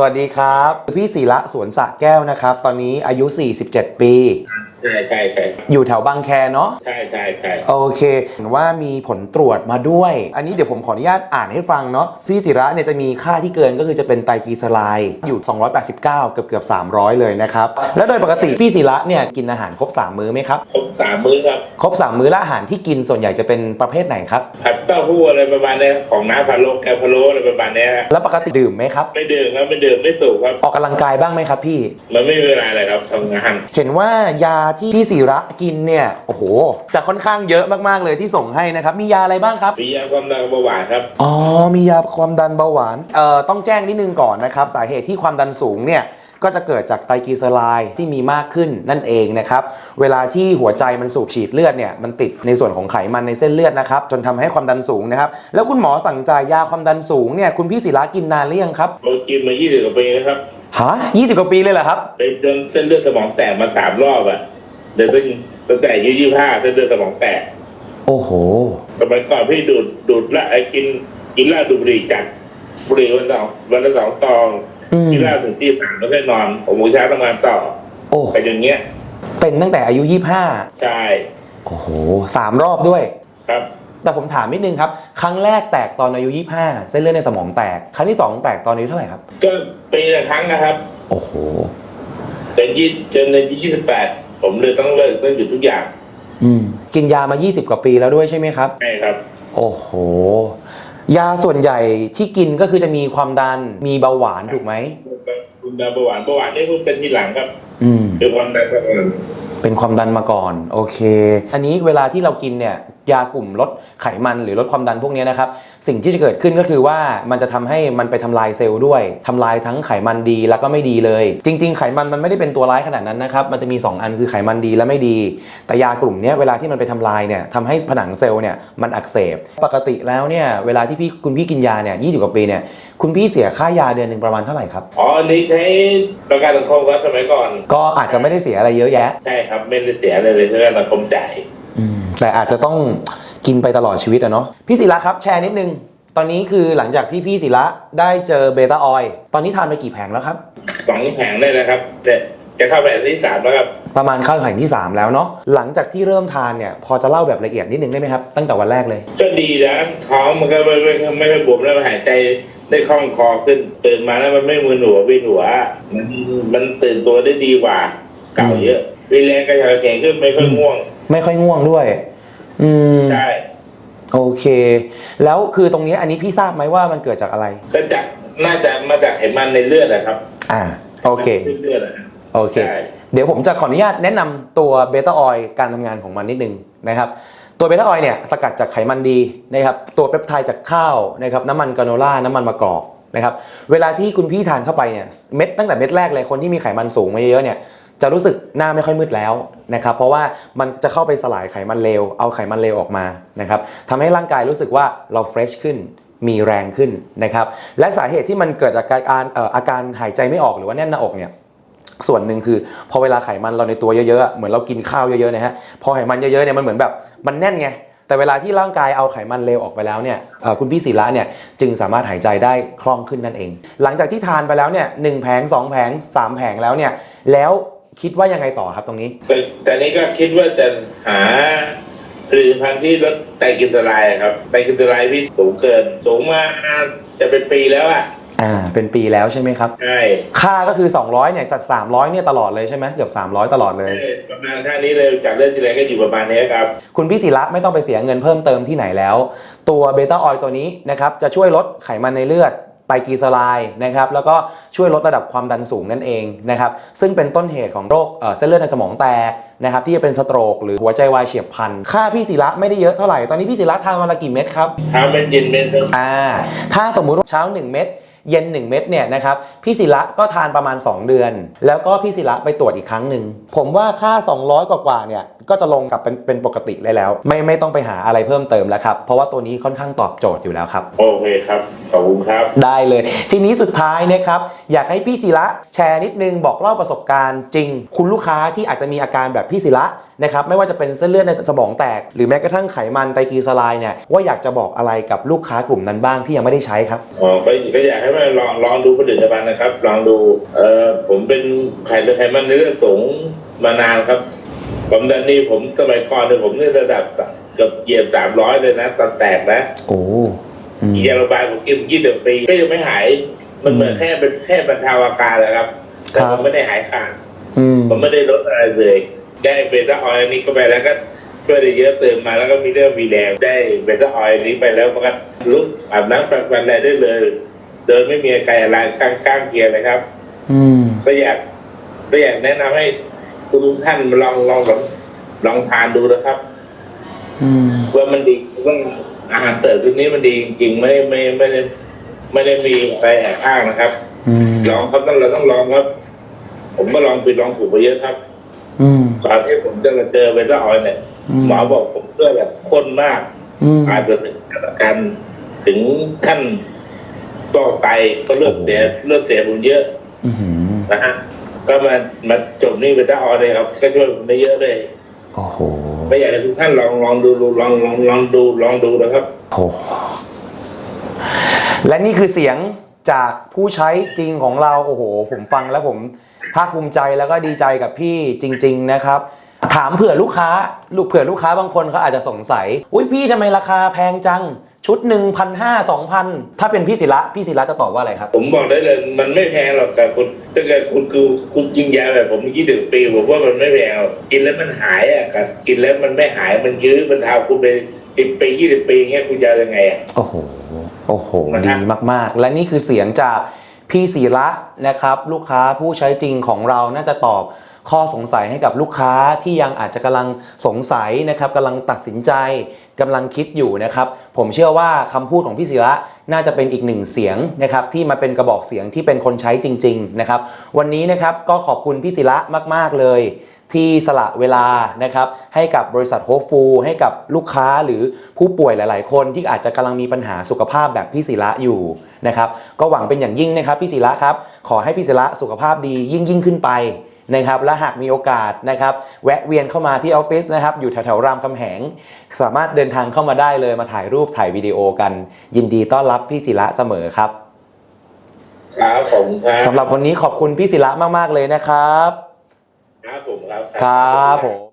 สวัสดีครับ พี่ศิระสวนสะแก้วนะครับ ตอนนี้อายุ 47 ปีใช่ใช่ใช่อยู่แถวบางแคเนาะ ใช่ใช่ใช่โอเค เห็นว่ามีผลตรวจมาด้วย อันนี้เดี๋ยวผมขออนุญาตอ่านให้ฟังเนาะพี่ศิระเนี่ยจะมีค่าที่เกินก็คือจะเป็นไตรกลีเซอไรด์อยู่ 289 เกือบเกือบ300 เลยนะครับ แล้วโดยปกติพี่ศิระเนี่ยกินอาหารครบ 3 มื้อไหมครับ ครบสามมื้อครับ ครบ 3 มื้อและอาหารที่กินส่วนใหญ่จะเป็นประเภทไหนครับ ผัดเต้าหู้อะไรประมาณเนี้ยของน้ำพะโล้แกงพะโล้อะไรประมาณเนี้ยฮะแล้วปกติดื่มไหมครับ ไม่ดื่มครับไม่ดื่มไม่สูบครับ ออกกำลังกายบ้างไหมครับพี่ มันไม่มีเวลาเลยครับทำงาน เห็นว่ายาที่พี่ศิระกินเนี่ยโอ้โห จะค่อนข้างเยอะมากๆเลยที่ส่งให้นะครับ มียาอะไรบ้างครับ มียาความดันเบาหวานครับ อ๋อ มียาความดันเบาหวานเอ่อต้องแจ้งนิดนึงก่อนนะครับ สาเหตุที่ความดันสูงเนี่ยก็จะเกิดจากไตรกลีเซอไรด์ที่มีมากขึ้นนั่นเองนะครับ เวลาที่หัวใจมันสูบฉีดเลือดเนี่ยมันติดในส่วนของไขมันในเส้นเลือดนะครับ จนทำให้ความดันสูงนะครับ แล้วคุณหมอสั่งจ่ายยาความดันสูงเนี่ยคุณพี่ศิระกินนานหรือยังครับเรากินมา20กว่าปีนะครับฮะ20กว่าปีเลยเหรอครับไปเดินเส้นเลือดสมองแตกมาสามรอบอะ เดินตั้งตั้งแต่อายุยี่ห้าเส้นเลือดสมองแตกโอ้โหสมัยก่อนพี่ดูดดูดละไอ้กินกินเหล้าดูดบุหรี่จัดบุหรี่วันละสองวันละสองซองอืมกินเหล้าถึงที่สามแล้วก็นอนผมมื้อเช้าทำงานต่อโอ้ไปอย่างเงี้ยเป็นตั้งแต่อายุ 25 ใช่โอ้โหสามรอบด้วย ครับ แต่ผมถามนิดนึงครับ ครั้งแรกแตกตอนอายุ 25 เส้นเลือดในสมองแตก ครั้งที่2แตกตอนอายุเท่าไหร่ครับ ก็ปีละครั้งนะครับ โอ้โหแต่ยี่จนในยี่สิบแปด ผมเลยต้องเลิกต้องหยุดทุกอย่างอืมกินยามา 20 กว่าปีแล้วด้วยใช่ไหมครับ ใช่ครับ โอ้โห ยาส่วนใหญ่ที่กินก็คือจะมีความดันมีเบาหวานถูกไหมคุณดาเบาหวานเบาหวานนี่เพิ่งเป็นทีหลังครับอืมเป็นความดันครับเป็นความดันมาก่อน โอเค อันนี้เวลาที่เรากินเนี่ย ยากลุ่มลดไขมันหรือลดความดันพวกเนี้ยนะครับ สิ่งที่จะเกิดขึ้นก็คือว่ามันจะทำให้มันไปทำลายเซลล์ด้วยทำลายทั้งไขมันดีแล้วก็ไม่ดีเลย จริง ๆ ไขมันมันไม่ได้เป็นตัวร้ายขนาดนั้นนะครับ มันจะมี 2 อันคือไขมันดีและไม่ดี แต่ยากลุ่มเนี้ยเวลาที่มันไปทำลายเนี่ยทำให้ผนังเซลล์เนี่ยมันอักเสบ ปกติแล้วเนี่ยเวลาที่พี่คุณพี่กินยาเนี่ยยี่สิบกว่าปีเนี่ยคุณพี่เสียค่ายาเดือนหนึ่งประมาณเท่าไหร่ครับ อ๋อ อันนี้ใช้ประกันสังคมครับสมัยก่อน ก็อาจจะไม่ได้เสียอะไรเยอะแยะ ใช่ครับ ไม่ได้เสียอะไรเลยเพื่อสังคมจ่ายอืม แต่อาจจะต้องกินไปตลอดชีวิตอะเนาะพี่ศิระครับแชร์นิดนึง ตอนนี้คือหลังจากที่พี่ศิระได้เจอเบต้าออยล์ตอนนี้ทานไปกี่แผงแล้วครับ สองแผงได้แล้วครับแต่จะเข้าไปอันที่สามแล้วครับประมาณเข้าแผงที่ 3 แล้วเนาะหลังจากที่เริ่มทานเนี่ยพอจะเล่าแบบละเอียดนิดนึงได้ไหมครับ ตั้งแต่วันแรกเลย ก็ดีนะท้องมันก็ไม่ไม่ไม่ไม่บวมแล้วมันหายใจได้คล่องคอขึ้นตื่นมาแล้วมันไม่มึนหัวเวียนหัวมันมันตื่นตัวได้ดีกว่าเก่าเยอะวีแรงกระฉับกระเฉงขึ้นไม่ค่อยง่วง ไม่ค่อยง่วงด้วย อืม ใช่โอเค แล้วคือตรงนี้อันนี้พี่ทราบไหมว่ามันเกิดจากอะไร ก็จากน่าจะมาจากไขมันในเลือดนะครับอ่าโอเคเลือดอะโอเคใช่เดี๋ยวผมจะขออนุญาตแนะนำตัวเบต้าออยล์การทำงานของมันนิดนึงนะครับตัวเบต้าออยล์เนี่ยสกัดจากไขมันดีนะครับตัวเปปไทด์จากข้าวนะครับน้ำมันกราโนล่าน้ำมันมะกอกนะครับเวลาที่คุณพี่ทานเข้าไปเนี่ยเม็ดตั้งแต่เม็ดแรกเลยคนที่มีไขมันสูงมาเยอะๆเนี่ย จะรู้สึกหน้าไม่ค่อยมืดแล้วนะครับ เพราะว่ามันจะเข้าไปสลายไขมันเลว เอาไขมันเลวออกมานะครับทำให้ร่างกายรู้สึกว่าเราเฟรชขึ้นมีแรงขึ้นนะครับ และสาเหตุที่มันเกิดจากการเอ่อาการหายใจไม่ออกหรือว่าแน่นหน้าอกเนี่ยส่วนหนึ่งคือพอเวลาไขมันเราในตัวเยอะๆเหมือนเรากินข้าวเยอะๆนะฮะพอไขมันเยอะๆเนี่ยมันเหมือนแบบมันแน่นไงแต่เวลาที่ร่างกายเอาไขมันเลวออกไปแล้วเนี่ยคุณพี่ศิระเนี่ยจึงสามารถหายใจได้คล่องขึ้นนั่นเอง หลังจากที่ทานไปแล้วเนี่ยหนึ่งแผงสองแผงสามแผงแล้วเนี่ยแล้ว คิดว่ายังไงต่อครับตรงนี้ แต่แต่นี้ก็คิดว่าจะหาผลิตภัณฑ์ที่ลดไตรกลีเซอไรด์ครับไตรกลีเซอไรด์พี่สูงเกิน สูงมาจะเป็นปีแล้วอะอ่า เป็นปีแล้วใช่ไหมครับ ใช่ค่าก็คือ 200เนี่ยจาก300เนี่ยตลอดเลยใช่ไหมเกือบ300 ตลอดเลย ประมาณท่านี้เลยจากเรื่องที่แล้วก็อยู่ประมาณนี้ครับ คุณพี่ศิระไม่ต้องไปเสียเงินเพิ่มเติมที่ไหนแล้ว ตัวเบต้าออยล์ตัวนี้นะครับจะช่วยลดไขมันในเลือด ไตรกลีเซอไรด์นะครับแล้วก็ช่วยลดระดับความดันสูงนั่นเองนะครับซึ่งเป็นต้นเหตุของโรคเอ่อเส้นเลือดในสมองแตกนะครับที่จะเป็นสโตรกหรือหัวใจวายเฉียบพลัน ค่าพี่ศิระไม่ได้เยอะเท่าไหร่ ตอนนี้พี่ศิระทานวันละกี่เม็ดครับเช้าเป็นเย็นเป็นอ่าถ้าสมมุติว่าเช้า 1 เม็ดเย็น 1 เม็ดเนี่ยนะครับพี่ศิระก็ทานประมาณ 2 เดือน แล้วก็พี่ศิระไปตรวจอีกครั้งหนึ่งผมว่าค่า 200 กว่าๆเนี่ย ก็จะลงกลับเป็นเป็นปกติได้แล้ว ไม่ไม่ต้องไปหาอะไรเพิ่มเติมแล้วครับ เพราะว่าตัวนี้ค่อนข้างตอบโจทย์อยู่แล้วครับ โอเคครับ ขอบคุณครับ ได้เลย ทีนี้สุดท้ายนะครับ อยากให้พี่ศิระแชร์นิดนึงบอกเล่าประสบการณ์จริง คุณลูกค้าที่อาจจะมีอาการแบบพี่ศิระนะครับไม่ว่าจะเป็นเส้นเลือดในสมองแตก หรือแม้กระทั่งไขมันไตรกลีเซอไรด์เนี่ยว่าอยากจะบอกอะไรกับลูกค้ากลุ่มนั้นบ้างที่ยังไม่ได้ใช้ครับอ๋อก็ก็อยากให้มาลองลองดูผลิตภัณฑ์นะครับ ลองดูเอ่อผมเป็นไขมันไขมันในเลือดสูงมานานครับ ผมดันนี่ผมสมัยก่อนเนี่ยผมนี่ระดับเกือบเหยียบสามร้อยเลยนะตอนแตกนะโอ้อืมยาโรงพยาบาลผมกินยี่สิบปีก็ยังไม่หาย มันเหมือนแค่เป็นแค่บรรเทาอาการแหละครับแต่ครัมับนไม่ได้หายขาดอืมผมไม่ได้ลดอะไรเลยได้เบต้าออยล์นี้เข้าไปแล้วก็ช่วยได้เยอะเติมมาแล้วก็มีเรื่องมีแรงได้เบต้าออยล์นี้ไปแล้วมันก็ลุกอาบน้ำแปรงฟันอะไรได้เลย เดินไม่มีอาการอะไรข้างข้างเคียงนะครับอืมก็อยากก็อยากแนะนำให้ คุณทุกท่านลองลองลองลองทานดูนะครับ อืม ว่ามันดีว่าอาหารเติมตัวนี้มันดีจริงๆไม่ได้ไม่ไม่ได้ไม่ได้มีอะไรแอบอ้างนะครับอืม ลองครับต้องเราต้องลองครับ ผมก็ลองผิดลองถูกไปเยอะครับอืม ตอนที่ผมจะเจอเบต้าออยล์เนี่ยอืม หมอบอกผมเลือดแบบข้นมาก อืม อาจจะถึงอาการถึงขั้นก็ไตก็เลือดเสียเลือดเสียผมเยอะอื้อหือนะฮะ ก็มามาจบนี่เบต้าออยล์เลยครับก็ช่วยผมได้เยอะเลยโอ้โหไม่อยากให้ทุกท่านลองลองดูลองลองลองดูลองดูนะครับ โอ้โหและนี่คือเสียงจากผู้ใช้จริงของเราโอ้โห ผมฟังแล้วผมภาคภูมิใจแล้วก็ดีใจกับพี่จริง ๆนะครับ ถามเผื่อลูกค้าลูกเผื่อลูกค้าบางคนเขาอาจจะสงสัย อุ้ยพี่ทำไมราคาแพงจัง ชุดหนึ่งพันห้าสองพันถ้าเป็นพี่ศิระพี่ศิระจะตอบว่าอะไรครับ ผมบอกได้เลยมันไม่แพงหรอกแต่คุณถ้าเกิดคุณคือคุณกินยาแบบผมยี่สิบปีผมว่ามันไม่แพงหรอกกินแล้วมันหายอะครับกินแล้วมันไม่หายมันยื้อมันเทาคุณไปสิบปียี่สิบปีเงี้ยคุณจะยังไงอะโอ้โหโอ้โหนะดีฮะมากๆ และนี่คือเสียงจากพี่ศิระนะครับ ลูกค้าผู้ใช้จริงของเราน่าจะตอบ ข้อสงสัยให้กับลูกค้าที่ยังอาจจะกำลังสงสัยนะครับกำลังตัดสินใจกำลังคิดอยู่นะครับ ผมเชื่อว่าคำพูดของพี่ศิระน่าจะเป็นอีกหนึ่งเสียงนะครับที่มาเป็นกระบอกเสียงที่เป็นคนใช้จริง ๆ นะครับ วันนี้นะครับก็ขอบคุณพี่ศิระมาก ๆ เลยที่สละเวลานะครับให้กับบริษัทโฮฟูให้กับลูกค้าหรือผู้ป่วยหลาย ๆ คนที่อาจจะกำลังมีปัญหาสุขภาพแบบพี่ศิระอยู่นะครับก็หวังเป็นอย่างยิ่งนะครับพี่ศิระครับ ขอให้พี่ศิระสุขภาพดียิ่งยิ่งขึ้นไป นะครับและหากมีโอกาสนะครับแวะเวียนเข้ามาที่ออฟฟิศนะครับอยู่แถวๆรามคำแหง สามารถเดินทางเข้ามาได้เลยมาถ่ายรูปถ่ายวิดีโอกัน ยินดีต้อนรับพี่ศิระเสมอครับครับผมครับสำหรับวันนี้ขอบคุณพี่ศิระมาก ๆ เลยนะครับ ครับผมครับ ครับผม